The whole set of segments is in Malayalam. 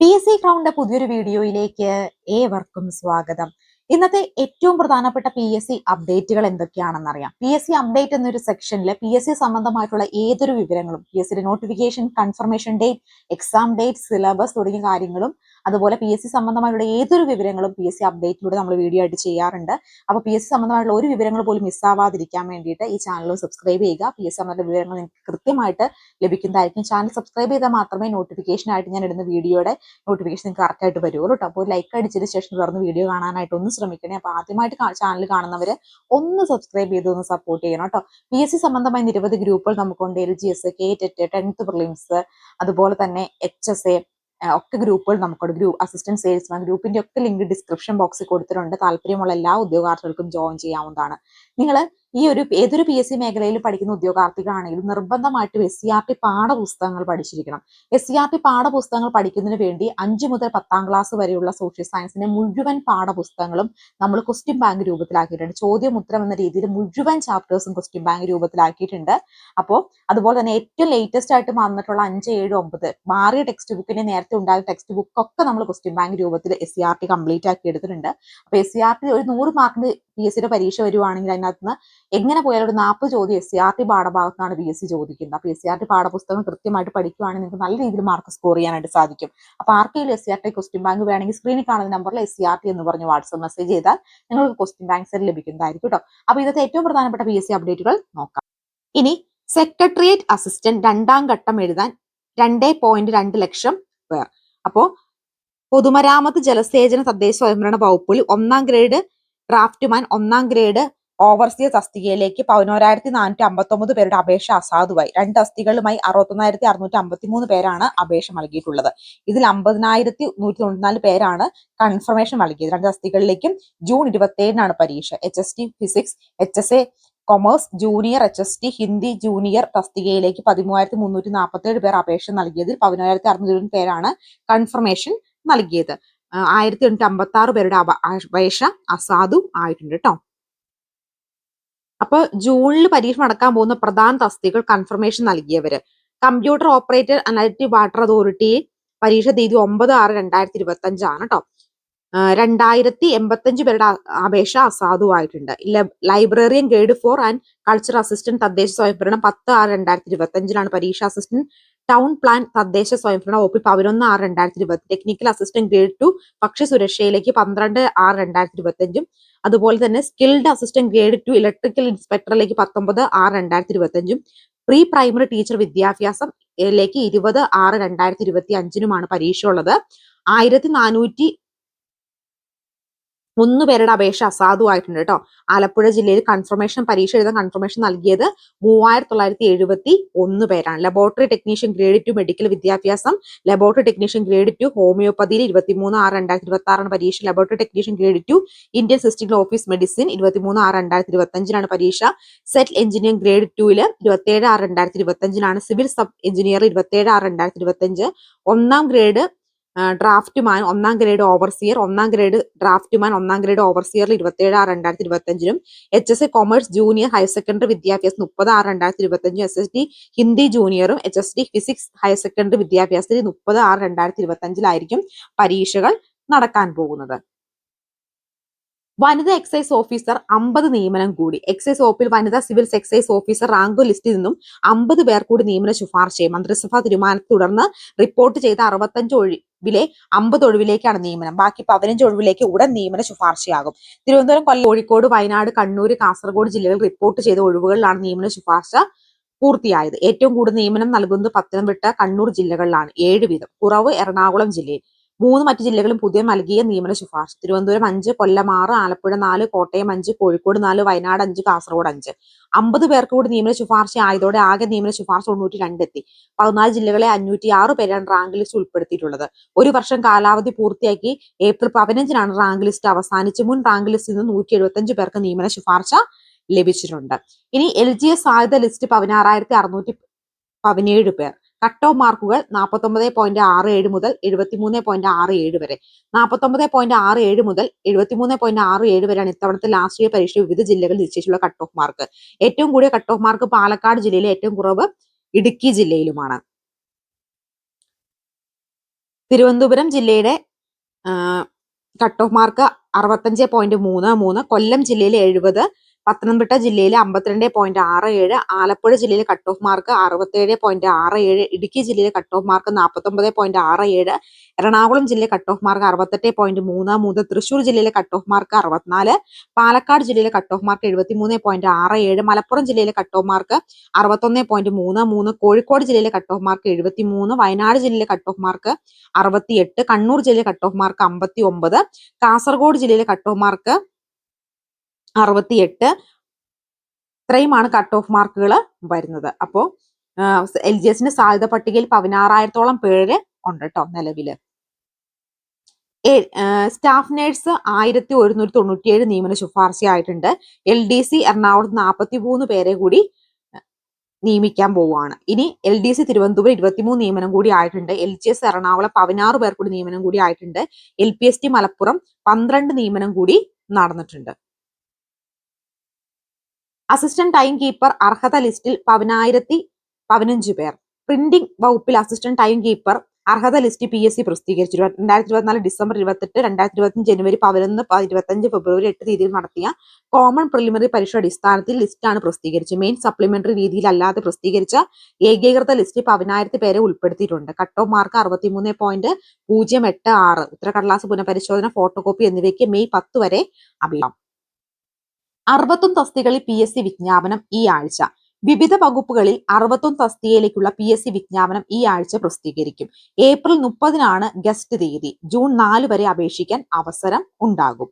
പി എസ് സി ക്രൗണ്ട് പുതിയൊരു വീഡിയോയിലേക്ക് ഏവർക്കും സ്വാഗതം. ഇന്നത്തെ ഏറ്റവും പ്രധാനപ്പെട്ട പി എസ് സി അപ്ഡേറ്റുകൾ എന്തൊക്കെയാണെന്ന് അറിയാം പി എസ് സി അപ്ഡേറ്റ് എന്നൊരു സെക്ഷനിൽ പി എസ് സി സംബന്ധമായിട്ടുള്ള ഏതൊരു വിവരങ്ങളും പി എസ് സിയുടെ notification confirmation date exam date syllabus തുടങ്ങിയ കാര്യങ്ങളും അതുപോലെ പി എസ് സി സംബന്ധമായിട്ടുള്ള ഏതൊരു വിവരങ്ങളും പി എസ് സി അപ്ഡേറ്റിലൂടെ നമ്മൾ വീഡിയോ ആയിട്ട് ചെയ്യാറുണ്ട്. അപ്പോൾ പി എസ് സി സംബന്ധമായിട്ടുള്ള ഒരു വിവരങ്ങൾ പോലും മിസ്സാവാതിരിക്കാൻ വേണ്ടിയിട്ട് ഈ ചാനൽ സബ്സ്ക്രൈബ് ചെയ്യുക. പി എസ് സി സംബന്ധ വിവരങ്ങൾ നിങ്ങൾക്ക് കൃത്യമായിട്ട് ലഭിക്കുന്നതായിരിക്കും. ചാനൽ സബ്സ്ക്രൈബ് ചെയ്താൽ മാത്രമേ നോട്ടിഫിക്കേഷൻ ആയിട്ട് ഞാൻ ഇടുന്ന വീഡിയോയുടെ നോട്ടിഫിക്കേഷൻ നിങ്ങൾക്ക് കറക്റ്റ് ആയിട്ട് വരുള്ളൂ കേട്ടോ അപ്പോൾ ലൈക്ക് അടിച്ചതിന് ശേഷം തുടർന്ന് വീഡിയോ കാണാനായിട്ട് ഒന്ന് ശ്രമിക്കണേ. അപ്പൊ ആദ്യമായിട്ട് ചാനൽ കാണുന്നവർ ഒന്ന് സബ്സ്ക്രൈബ് ചെയ്ത് ഒന്ന് സപ്പോർട്ട് ചെയ്യണം കേട്ടോ പി എസ് സി സംബന്ധമായ നിരവധി ഗ്രൂപ്പുകൾ നമുക്കുണ്ട്. L G S K TET tenth prelims അതുപോലെ തന്നെ എച്ച് എസ് എ ഒക്കെ ഗ്രൂപ്പുകൾ നമുക്കുണ്ട്. ഗ്രൂപ്പ് അസിസ്റ്റന്റ് സെയിൽസ്മാൻ ഗ്രൂപ്പിന്റെ ഒക്കെ ലിങ്ക് ഡിസ്ക്രിപ്ഷൻ ബോക്സിൽ കൊടുത്തിട്ടുണ്ട്. താല്പര്യമുള്ള എല്ലാ ഉദ്യോഗാർത്ഥികൾക്കും ജോയിൻ ചെയ്യാവുന്നതാണ്. നിങ്ങൾ ഈ ഒരു ഏതൊരു പി എസ് സി മേഖലയിൽ പഠിക്കുന്ന ഉദ്യോഗാർത്ഥികളാണെങ്കിലും നിർബന്ധമായിട്ടും എസ് സി ആർ ടി പാഠപുസ്തകങ്ങൾ പഠിച്ചിരിക്കണം. എസ് സി ആർ ടി പാഠപുസ്തകങ്ങൾ പഠിക്കുന്നതിന് വേണ്ടി അഞ്ചു മുതൽ പത്താം ക്ലാസ് വരെയുള്ള സോഷ്യൽ സയൻസിന്റെ മുഴുവൻ പാഠപുസ്തകങ്ങളും നമ്മൾ ക്വസ്റ്റ്യൻ ബാങ്ക് രൂപത്തിലാക്കിയിട്ടുണ്ട്. ചോദ്യം ഉത്തരം എന്ന രീതിയിൽ മുഴുവൻ ചാപ്റ്റേഴ്സും ക്വസ്റ്റ്യൻ ബാങ്ക് രൂപത്തിലാക്കിയിട്ടുണ്ട്. അപ്പോൾ അതുപോലെ തന്നെ ഏറ്റവും ലേറ്റസ്റ്റ് ആയിട്ട് വന്നിട്ടുള്ള അഞ്ച് ഏഴ് ഒമ്പത് മാറിയ ടെക്സ്റ്റ് ബുക്കിന്റെ നേരത്തെ ഉണ്ടായ ടെക്സ്റ്റ് ബുക്കൊക്കെ നമ്മൾ ക്വസ്റ്റ്യൻ ബാങ്ക് രൂപത്തിൽ S C R T complete ആക്കി എടുത്തിട്ടുണ്ട്. അപ്പോൾ എസ് സി ആർ ടി ഒരു നൂറ് മാർക്കിന് പി എസ് സിയുടെ പരീക്ഷ വരുവാണെങ്കിൽ അതിനകത്ത് നിന്ന് എങ്ങനെ പോയാലും ഒരു നാൽപ്പത് ചോദ്യം എസ് സി ആർ ടി പാഠഭാഗത്താണ് പി എസ് സി ചോദിക്കുന്നത്. അപ്പോൾ എസ് സി ആർ ടി പാഠപുസ്തകം കൃത്യമായിട്ട് പഠിക്കുവാണെങ്കിൽ നിങ്ങൾക്ക് നല്ല രീതിയിൽ മാർക്ക് സ്കോർ ചെയ്യാനായിട്ട് സാധിക്കും. അപ്പോൾ ആർക്കെങ്കിലും S C R T question bank വേണമെങ്കിൽ സ്ക്രീനിൽ കാണുന്ന നമ്പറിൽ എസ് സി ആർ ടി എന്ന് പറഞ്ഞ് വാട്സ്ആപ്പ് മെസ്സേജ് ചെയ്താൽ നിങ്ങൾക്ക് ക്വസ്റ്റ്യൻ ബാങ്ക് സെറ്റ് ലഭിക്കുന്നതായിരിക്കും കേട്ടോ അപ്പോൾ ഇന്നത്തെ ഏറ്റവും പ്രധാനപ്പെട്ട പി എസ് സി അപ്ഡേറ്റുകൾ നോക്കാം. ഇനി സെക്രട്ടേറിയറ്റ് അസിസ്റ്റന്റ് രണ്ടാം ഘട്ടം എഴുതാൻ രണ്ടേ പോയിന്റ് രണ്ട് ലക്ഷം പേർ. അപ്പോ പൊതുമരാമത്ത് ജലസേചന തദ്ദേശ സ്വയംഭരണ വകുപ്പിൽ ഒന്നാം ഗ്രേഡ് ഡ്രാഫ്റ്റ്മാൻ ഒന്നാം ഗ്രേഡ് ഓവർസിയർ തസ്തികയിലേക്ക് പതിനോരായിരത്തി നാനൂറ്റി അമ്പത്തൊമ്പത് പേരുടെ അപേക്ഷ അസാധുവായി. രണ്ട് തസ്തികകളുമായി അറുപത്തൊന്നായിരത്തി അറുന്നൂറ്റി അമ്പത്തി മൂന്ന് പേരാണ് അപേക്ഷ നൽകിയിട്ടുള്ളത്. ഇതിൽ അമ്പതിനായിരത്തി നൂറ്റി തൊണ്ണൂറ്റിനാല് പേരാണ് കൺഫർമേഷൻ നൽകിയത്. രണ്ട് തസ്തികകളിലേക്കും ജൂൺ ഇരുപത്തിയേഴിനാണ് പരീക്ഷ. H S T physics H S A commerce junior H S T Hindi junior തസ്തികയിലേക്ക് പതിമൂവായിരത്തി മുന്നൂറ്റി നാൽപ്പത്തി ഏഴ് പേർ അപേക്ഷ നൽകിയതിൽ പതിനായിരത്തി അറുന്നൂറ്റി പേരാണ് കൺഫർമേഷൻ നൽകിയത്. ആയിരത്തി എണ്ണൂറ്റി അമ്പത്തി ആറ് പേരുടെ അപേക്ഷ അസാധു ആയിട്ടുണ്ട് കേട്ടോ അപ്പൊ ജൂണിൽ പരീക്ഷ നടക്കാൻ പോകുന്ന പ്രധാന തസ്തികൾ confirmation നൽകിയവര്. Computer operator analytic water authority പരീക്ഷ തീയതി ഒമ്പത് ആറ് രണ്ടായിരത്തി ഇരുപത്തി അഞ്ചാണ് കേട്ടോ രണ്ടായിരത്തി എൺപത്തഞ്ച് പേരുടെ അപേക്ഷ അസാധുവായിട്ടുണ്ട് librarian grade four and culture assistant തദ്ദേശ സ്വയംഭരണം പത്ത് ആറ് രണ്ടായിരത്തി ഇരുപത്തി അഞ്ചിലാണ് പരീക്ഷ അസിസ്റ്റന്റ് ടൗൺ പ്ലാൻ തദ്ദേശ സ്വയംഭരണ വകുപ്പിൽ പതിനൊന്ന് ആറ് രണ്ടായിരത്തി ഇരുപത്തി ടെക്നിക്കൽ അസിസ്റ്റന്റ് ഗ്രേഡ് ടു ഭക്ഷ്യ സുരക്ഷയിലേക്ക് പന്ത്രണ്ട് ആറ് രണ്ടായിരത്തി ഇരുപത്തി അഞ്ചും അതുപോലെ തന്നെ skilled assistant grade two electrical ഇൻസ്പെക്ടറിലേക്ക് പത്തൊമ്പത് ആറ് രണ്ടായിരത്തി ഇരുപത്തി അഞ്ചും പ്രീ പ്രൈമറി ടീച്ചർ വിദ്യാഭ്യാസം ലേക്ക് ഇരുപത് ആറ് രണ്ടായിരത്തി ഇരുപത്തി അഞ്ചിനുമാണ് പരീക്ഷ ഉള്ളത്. ആയിരത്തി നാനൂറ്റി മൂന്ന് പേരുടെ അപേക്ഷ അസാധുവായിട്ടുണ്ട് കേട്ടോ ആലപ്പുഴ ജില്ലയിൽ കൺഫർമേഷൻ പരീക്ഷ എഴുതാൻ കൺഫർമേഷൻ നൽകിയത് മൂവായിരത്തി തൊള്ളായിരത്തി എഴുപത്തി ഒന്ന് പേരാണ്. Laboratory technician grade two medical വിദ്യാഭ്യാസം ലബോറട്ടറി ടെക്നീഷ്യൻ ഗ്രേഡ് ടു ഹോമിയോപ്പതിയിൽ ഇരുപത്തിമൂന്ന് ആറ് രണ്ടായിരത്തി ഇരുപത്തി ആറാണ് പരീക്ഷ laboratory technician grade two Indian system office medicine ഇരുപത്തിമൂന്ന് ആറ് രണ്ടായിരത്തി ഇരുപത്തി അഞ്ചിനാണ് പരീക്ഷ സെറ്റ് എഞ്ചിനീയറിംഗ് ഗ്രേഡ് ടുവിൽ ഇരുപത്തേഴ് ആറ് രണ്ടായിരത്തി ഇരുപത്തി അഞ്ചിനാണ് സിവിൽ സബ് എഞ്ചിനീയർ ഇരുപത്തിയേഴ് ആറ് രണ്ടായിരത്തി ഇരുപത്തി അഞ്ച് ഒന്നാം ഗ്രേഡ് ഡ്രാഫ്റ്റ്മാൻ ഒന്നാം ഗ്രേഡ് ഓവർസിയർ ഒന്നാം ഗ്രേഡ് ഡ്രാഫ്റ്റ്മാൻ ഒന്നാം ഗ്രേഡ് ഓവർസിയറിൽ ഇരുപത്തിയേഴ് ആറ് രണ്ടായിരത്തി ഇരുപത്തി അഞ്ചിനും H S A commerce junior higher secondary വിദ്യാഭ്യാസം മുപ്പത് ആറ് രണ്ടായിരത്തി ഇരുപത്തി അഞ്ചും S S D Hindi ജൂനിയറും H S D physics higher secondary വിദ്യാഭ്യാസത്തിൽ മുപ്പത് ആറ് രണ്ടായിരത്തി ഇരുപത്തി അഞ്ചിലായിരിക്കും പരീക്ഷകൾ നടക്കാൻ പോകുന്നത്. വനിതാ എക്സൈസ് ഓഫീസർ അമ്പത് നിയമനം കൂടി. എക്സൈസ് വകുപ്പിൽ വനിതാ സിവിൽ എക്സൈസ് ഓഫീസർ റാങ്ക് ലിസ്റ്റിൽ നിന്നും അമ്പത് പേർ കൂടി നിയമന ശുപാർശ ചെയ്യും. മന്ത്രിസഭാ തീരുമാനത്തെ തുടർന്ന് റിപ്പോർട്ട് ചെയ്ത അറുപത്തഞ്ച് ഒഴിവിലെ അമ്പത് ഒഴിവിലേക്കാണ് നിയമനം. ബാക്കി പതിനഞ്ച് ഒഴിവിലേക്ക് ഉടൻ നിയമന ശുപാർശയാകും. തിരുവനന്തപുരം കൊല്ലം കോഴിക്കോട് വയനാട് കണ്ണൂർ കാസർഗോഡ് ജില്ലകളിൽ റിപ്പോർട്ട് ചെയ്ത ഒഴിവുകളിലാണ് നിയമന ശുപാർശ പൂർത്തിയായത്. ഏറ്റവും കൂടുതൽ നിയമനം നൽകുന്നത് പത്തനംതിട്ട കണ്ണൂർ ജില്ലകളിലാണ്. ഏഴ് വീതം. കുറവ് എറണാകുളം ജില്ലയിൽ. മൂന്ന് മറ്റ് ജില്ലകളും പുതിയ നൽകിയ നിയമന ശുപാർശ. തിരുവനന്തപുരം അഞ്ച് കൊല്ലം ആറ് ആലപ്പുഴ നാല് കോട്ടയം അഞ്ച് കോഴിക്കോട് നാല് വയനാട് അഞ്ച് കാസർഗോഡ് അഞ്ച്. അമ്പത് പേർക്ക് കൂടി നിയമന ശുപാർശ ആയതോടെ ആകെ നിയമന ശുപാർശ തൊണ്ണൂറ്റി രണ്ടെത്തി പതിനാല് ജില്ലകളെ അഞ്ഞൂറ്റി ആറ് പേരാണ് റാങ്ക് ലിസ്റ്റ് ഉൾപ്പെടുത്തിയിട്ടുള്ളത്. ഒരു വർഷം കാലാവധി പൂർത്തിയാക്കി ഏപ്രിൽ പതിനഞ്ചിനാണ് റാങ്ക് ലിസ്റ്റ് അവസാനിച്ച് മുൻ റാങ്ക് ലിസ്റ്റിൽ നിന്ന് നൂറ്റി എഴുപത്തഞ്ച് പേർക്ക് നിയമന ശുപാർശ ലഭിച്ചിട്ടുണ്ട്. ഇനി എൽ ജി എസ് സാധ്യത ലിസ്റ്റ് പതിനാറായിരത്തി അറുന്നൂറ്റി പതിനേഴ് പേർ. കട്ട് ഓഫ് മാർക്കുകൾ നാൽപ്പത്തൊമ്പത് പോയിന്റ് ആറ് ഏഴ് മുതൽ എഴുപത്തിമൂന്ന് പോയിന്റ് ആറ് ഏഴ് വരെ. നാൽപ്പത്തൊമ്പത് പോയിന്റ് ആറ് ഏഴ് മുതൽ എഴുപത്തിമൂന്ന് പോയിന്റ് ആറ് ഏഴ് വരെയാണ് ഇത്തവണത്തെ ലാസ്റ്റ് ഇയർ പരീക്ഷ വിവിധ ജില്ലകളിൽ നിശ്ചയിച്ചുള്ള കട്ട് ഓഫ് മാർക്ക് ഏറ്റവും കൂടിയ കട്ട് ഓഫ് മാർക്ക് പാലക്കാട് ജില്ലയിലെ ഏറ്റവും കുറവ് ഇടുക്കി ജില്ലയിലുമാണ്. തിരുവനന്തപുരം ജില്ലയുടെ കട്ട് ഓഫ് മാർക്ക് അറുപത്തഞ്ച് പോയിന്റ് മൂന്ന് മൂന്ന് കൊല്ലം ജില്ലയിലെ എഴുപത് പത്തനംതിട്ട ജില്ലയിൽ അമ്പത്തിരണ്ട് പോയിന്റ് ആറ് ഏഴ് ആലപ്പുഴ ജില്ലയിൽ കട്ട് ഓഫ് മാർക്ക് അറുപത്തേഴ് പോയിന്റ് ആറ് ഏഴ് ഇടുക്കി ജില്ലയിൽ കട്ട് ഓഫ് മാർക്ക് നാൽപ്പത്തൊമ്പത് പോയിന്റ് ആറ് ഏഴ് എറണാകുളം ജില്ലയിലെ കട്ട് ഓഫ് മാർക്ക് അറുപത്തെട്ട് പോയിന്റ് മൂന്ന് മൂന്ന് തൃശൂർ ജില്ലയിലെ കട്ട് ഓഫ് മാർക്ക് അറുപത്തിനാല് പാലക്കാട് ജില്ലയിലെ കട്ട് ഓഫ് മാർക്ക് എഴുപത്തി മൂന്ന് പോയിന്റ് ആറ് ഏഴ് മലപ്പുറം ജില്ലയിലെ കട്ട് ഓഫ് മാർക്ക് അറുപത്തൊന്ന് പോയിന്റ് മൂന്ന് മൂന്ന് കോഴിക്കോട് ജില്ലയിലെ കട്ട് ഓഫ് മാർക്ക് എഴുപത്തി മൂന്ന് വയനാട് ജില്ലയിലെ കട്ട് ഓഫ് മാർക്ക് അറുപത്തിയെട്ട് കണ്ണൂർ ജില്ലയിലെ കട്ട് ഓഫ് മാർക്ക് അമ്പത്തി ഒമ്പത് കാസർഗോഡ് ജില്ലയിലെ കട്ട് ഓഫ് മാർക്ക് അറുപത്തിയെട്ട് ഇത്രയുമാണ് കട്ട് ഓഫ് മാർക്കുകൾ വരുന്നത്. അപ്പോൾ എൽ ജി എസിന്റെ സാധ്യത പട്ടികയിൽ പതിനാറായിരത്തോളം പേര് ഉണ്ട് കേട്ടോ നിലവിൽ. സ്റ്റാഫ് നേഴ്സ് ആയിരത്തി ഒരുന്നൂറ്റി തൊണ്ണൂറ്റിയേഴ് നിയമന ശുപാർശയായിട്ടുണ്ട് എൽ ഡി സി എറണാകുളത്ത് നാൽപ്പത്തി മൂന്ന് പേരെ കൂടി നിയമിക്കാൻ പോവുകയാണ്. ഇനി എൽ ഡി സി തിരുവനന്തപുരം ഇരുപത്തിമൂന്ന് നിയമനം കൂടി ആയിട്ടുണ്ട്. എൽ ജി എസ് എറണാകുളം പതിനാറ് പേർ കൂടി നിയമനം കൂടി ആയിട്ടുണ്ട്. L P S T Malappuram പന്ത്രണ്ട് നിയമനം കൂടി നടന്നിട്ടുണ്ട്. അസിസ്റ്റന്റ് ടൈം കീപ്പർ അർഹത ലിസ്റ്റിൽ പതിനായിരത്തി പതിനഞ്ച് പേർ. പ്രിന്റിംഗ് വകുപ്പിൽ അസിസ്റ്റന്റ് ടൈം കീപ്പർ അർഹത ലിസ്റ്റ് പി എസ് സി പ്രസിദ്ധീകരിച്ചു രണ്ടായിരത്തി ഇരുപത്തിനാല് ഡിസംബർ ഇരുപത്തെട്ട് രണ്ടായിരത്തി ഇരുപത്തി ജനുവരി പതിനൊന്ന് ഇരുപത്തഞ്ച് ഫെബ്രുവരി എട്ട് തീയതിയിൽ നടത്തിയ കോമൺ പ്രിലിമിനറി പരീക്ഷ അടിസ്ഥാനത്തിൽ ലിസ്റ്റാണ് പ്രസിദ്ധീകരിച്ചത്. മെയിൻ സപ്ലിമെന്ററി രീതിയിലല്ലാതെ പ്രസിദ്ധീകരിച്ച ഏകീകൃത ലിസ്റ്റ് പതിനായിരത്തി പേരെ ഉൾപ്പെടുത്തിയിട്ടുണ്ട്. കട്ട് ഓഫ് മാർക്ക് അറുപത്തിമൂന്ന് പോയിന്റ് പൂജ്യം എട്ട് ആറ് ഉത്തരക്കടലാസ് പുനഃപരിശോധന ഫോട്ടോ കോപ്പി എന്നിവയ്ക്ക് മെയ് പത്ത് വരെ അഭിയാം അറുപത്തൊന്ന് തസ്തികളിൽ പി എസ് സി വിജ്ഞാപനം ഈ ആഴ്ച. വിവിധ വകുപ്പുകളിൽ അറുപത്തൊന്ന് തസ്തികയിലേക്കുള്ള പി എസ് സി വിജ്ഞാപനം ഈ ആഴ്ച പ്രസിദ്ധീകരിക്കും. ഏപ്രിൽ മുപ്പതിനാണ് ഗസ്റ്റ് തീയതി. ജൂൺ നാല് വരെ അപേക്ഷിക്കാൻ അവസരം ഉണ്ടാകും.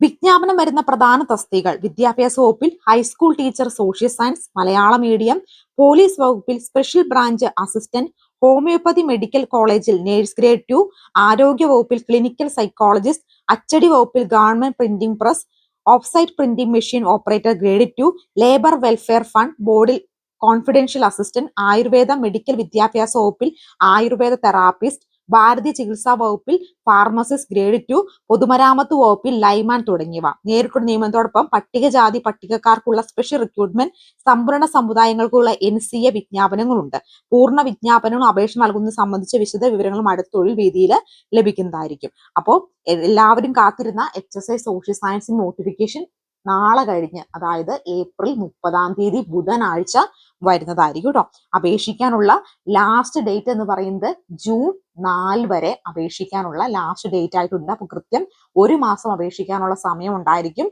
വിജ്ഞാപനം വരുന്ന പ്രധാന തസ്തികൾ വിദ്യാഭ്യാസ വകുപ്പിൽ high school teacher social science Malayalam medium police വകുപ്പിൽ special branch assistant homeopathy medical കോളേജിൽ നേഴ്സ് ഗ്രേഡ് ടു ആരോഗ്യ വകുപ്പിൽ ക്ലിനിക്കൽ സൈക്കോളജിസ്റ്റ് അച്ചടി വകുപ്പിൽ government printing press offset printing machine operator grade two labour welfare fund ബോർഡിൽ കോൺഫിഡൻഷ്യൽ അസിസ്റ്റന്റ് ആയുർവേദ മെഡിക്കൽ വിദ്യാഭ്യാസ വകുപ്പിൽ ആയുർവേദ തെറാപ്പിസ്റ്റ് ഭാരതീയ ചികിത്സാ വകുപ്പിൽ ഫാർമസിസ്റ്റ് ഗ്രേഡ് ടു പൊതുമരാമത്ത് വകുപ്പിൽ ലൈമാൻ തുടങ്ങിയവ. നേരിട്ടുള്ള നിയമനത്തോടൊപ്പം പട്ടികജാതി പട്ടികക്കാർക്കുള്ള സ്പെഷ്യൽ റിക്രൂട്ട്മെന്റ് സംവരണ സമുദായങ്ങൾക്കുള്ള എൻ സി എ വിജ്ഞാപനങ്ങളുണ്ട്. പൂർണ വിജ്ഞാപനവും അപേക്ഷ നൽകുന്നത് സംബന്ധിച്ച വിശദ വിവരങ്ങളും അടുത്ത തൊഴിൽ രീതിയിൽ ലഭിക്കുന്നതായിരിക്കും. അപ്പോൾ എല്ലാവരും കാത്തിരുന്ന ഐ സോഷ്യൽ സയൻസ് നോട്ടിഫിക്കേഷൻ നാളെ കഴിഞ്ഞ് അതായത് ഏപ്രിൽ മുപ്പതാം തീയതി ബുധനാഴ്ച വരുന്നതായിരിക്കും കേട്ടോ അപേക്ഷിക്കാനുള്ള ലാസ്റ്റ് ഡേറ്റ് എന്ന് പറയുന്നത് ജൂൺ നാല് വരെ അപേക്ഷിക്കാനുള്ള ലാസ്റ്റ് ഡേറ്റ് ആയിട്ടുണ്ട്. അപ്പൊ കൃത്യം ഒരു മാസം അപേക്ഷിക്കാനുള്ള സമയം ഉണ്ടായിരിക്കും.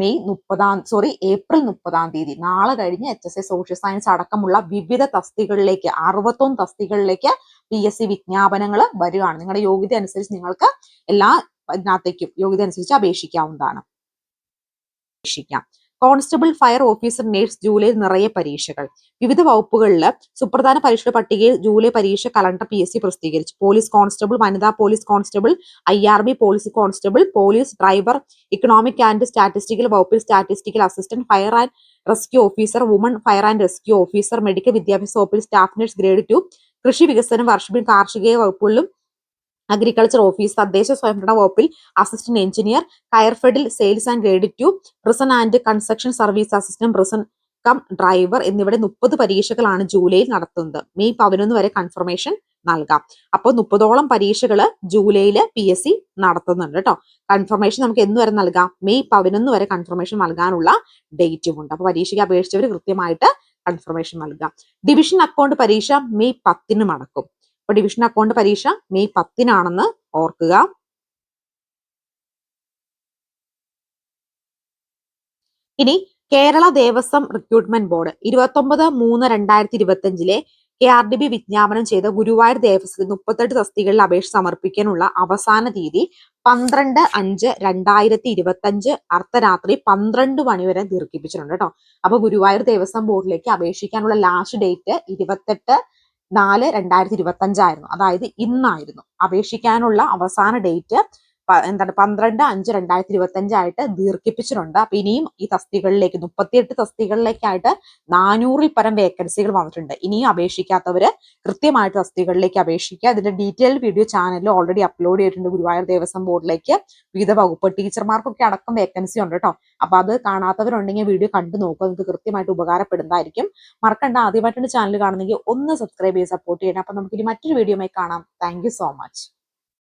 മെയ് മുപ്പതാം സോറി ഏപ്രിൽ മുപ്പതാം തീയതി. നാളെ കഴിഞ്ഞ് H S A social science അടക്കമുള്ള വിവിധ തസ്തികളിലേക്ക് അറുപത്തൊന്ന് തസ്തികളിലേക്ക് പി എസ് സി വിജ്ഞാപനങ്ങൾ വരികയാണ് നിങ്ങളുടെ യോഗ്യത അനുസരിച്ച് നിങ്ങൾക്ക് എല്ലാ ഇതിനകത്തേക്കും യോഗ്യത അനുസരിച്ച് അപേക്ഷിക്കാവുന്നതാണ്. അപേക്ഷിക്കാം constable fire officer nurse July നിറയെ പരീക്ഷകൾ. വിവിധ വകുപ്പുകളിൽ സുപ്രധാന പരീക്ഷയുടെ പട്ടികയിൽ ജൂലൈ പരീക്ഷ കലണ്ടർ പി എസ് സി പ്രസിദ്ധീകരിച്ചു. പോലീസ് കോൺസ്റ്റബിൾ വനിതാ police constable I R B police constable police driver economic and statistical വകുപ്പിൽ statistical assistant fire and rescue officer woman fire and rescue officer medical വിദ്യാഭ്യാസ വകുപ്പിൽ സ്റ്റാഫ് നഴ്സ് ഗ്രേഡ് ടു കൃഷി വികസനം വർഷപ്പിൽ കാർഷിക വകുപ്പുകളിലും അഗ്രികൾച്ചർ ഓഫീസ് തദ്ദേശ സ്വയംഭരണ വകുപ്പിൽ assistant engineer കയർഫെഡിൽ sales and credit to prison and construction service assistant prison cum driver എന്നിവിടെ മുപ്പത് പരീക്ഷകളാണ് ജൂലൈയിൽ നടത്തുന്നത്. മെയ് പതിനൊന്ന് വരെ കൺഫർമേഷൻ നൽകാം. അപ്പോൾ മുപ്പതോളം പരീക്ഷകൾ ജൂലൈയിൽ പി എസ് സി നടത്തുന്നുണ്ട് കേട്ടോ. കൺഫർമേഷൻ നമുക്ക് എന്ന് വരെ നൽകാം? മെയ് പതിനൊന്ന് വരെ കൺഫർമേഷൻ നൽകാനുള്ള ഡേറ്റും ഉണ്ട്. അപ്പോൾ പരീക്ഷയ്ക്ക് അപേക്ഷിച്ചവർ കൃത്യമായിട്ട് കൺഫർമേഷൻ നൽകാം. ഡിവിഷൻ അക്കൗണ്ട് പരീക്ഷ മെയ് പത്തിന് നടക്കും അപ്പൊ ഡിവിഷൻ അക്കൗണ്ട് പരീക്ഷ മെയ് പത്തിനാണെന്ന് ഓർക്കുക. ഇനി കേരള ദേവസ്വം റിക്രൂട്ട്മെന്റ് ബോർഡ് ഇരുപത്തൊമ്പത് മൂന്ന് രണ്ടായിരത്തി ഇരുപത്തി അഞ്ചിലെ കെ ആർ ഡി ബി വിജ്ഞാപനം ചെയ്ത ഗുരുവായൂർ ദേവസ്വത്തിൽ മുപ്പത്തെട്ട് തസ്തികളിൽ അപേക്ഷ സമർപ്പിക്കാനുള്ള അവസാന തീയതി പന്ത്രണ്ട് അഞ്ച് രണ്ടായിരത്തി ഇരുപത്തി അഞ്ച് അർദ്ധരാത്രി പന്ത്രണ്ട് മണി വരെ ദീർഘിപ്പിച്ചിട്ടുണ്ട് കേട്ടോ. അപ്പൊ ഗുരുവായൂർ ദേവസ്വം ബോർഡിലേക്ക് അപേക്ഷിക്കാനുള്ള ലാസ്റ്റ് ഡേറ്റ് ഇരുപത്തെട്ട് നാല് രണ്ടായിരത്തി ഇരുപത്തി അഞ്ചായിരുന്നു അതായത് ഇന്നായിരുന്നു. അപേക്ഷിക്കാനുള്ള അവസാന ഡേറ്റ് എന്താണ് പന്ത്രണ്ട് അഞ്ച് രണ്ടായിരത്തി ഇരുപത്തി അഞ്ചായിട്ട് ദീർഘിപ്പിച്ചിട്ടുണ്ട്. അപ്പൊ ഇനിയും ഈ തസ്തികകളിലേക്ക് മുപ്പത്തിയെട്ട് തസ്തികളിലേക്കായിട്ട് നാനൂറിൽ പരം വേക്കൻസികൾ വന്നിട്ടുണ്ട്. ഇനിയും അപേക്ഷിക്കാത്തവര് കൃത്യമായിട്ട് തസ്തികളിലേക്ക് അപേക്ഷിക്കുക. അതിന്റെ ഡീറ്റെയിൽ വീഡിയോ ചാനലിൽ ഓൾറെഡി അപ്ലോഡ് ചെയ്തിട്ടുണ്ട് ഗുരുവായൂർ ദേവസ്വം ബോർഡിലേക്ക്. വിവിധ വകുപ്പ് ടീച്ചർമാർക്കൊക്കെ അടക്കം വേക്കൻസി ഉണ്ട് കേട്ടോ. അപ്പൊ അത് കാണാത്തവരുണ്ടെങ്കിൽ വീഡിയോ കണ്ടു നോക്കുക. നിങ്ങൾക്ക് കൃത്യമായിട്ട് ഉപകാരപ്പെടുന്നതായിരിക്കും. മറക്കണ്ട. ആദ്യമായിട്ടാണ് ചാനൽ കാണുന്നെങ്കിൽ ഒന്ന് സബ്സ്ക്രൈബ് ചെയ്ത് സപ്പോർട്ട് ചെയ്യണം. അപ്പൊ നമുക്ക് ഇനി മറ്റൊരു വീഡിയോയുമായി കാണാം. Thank so much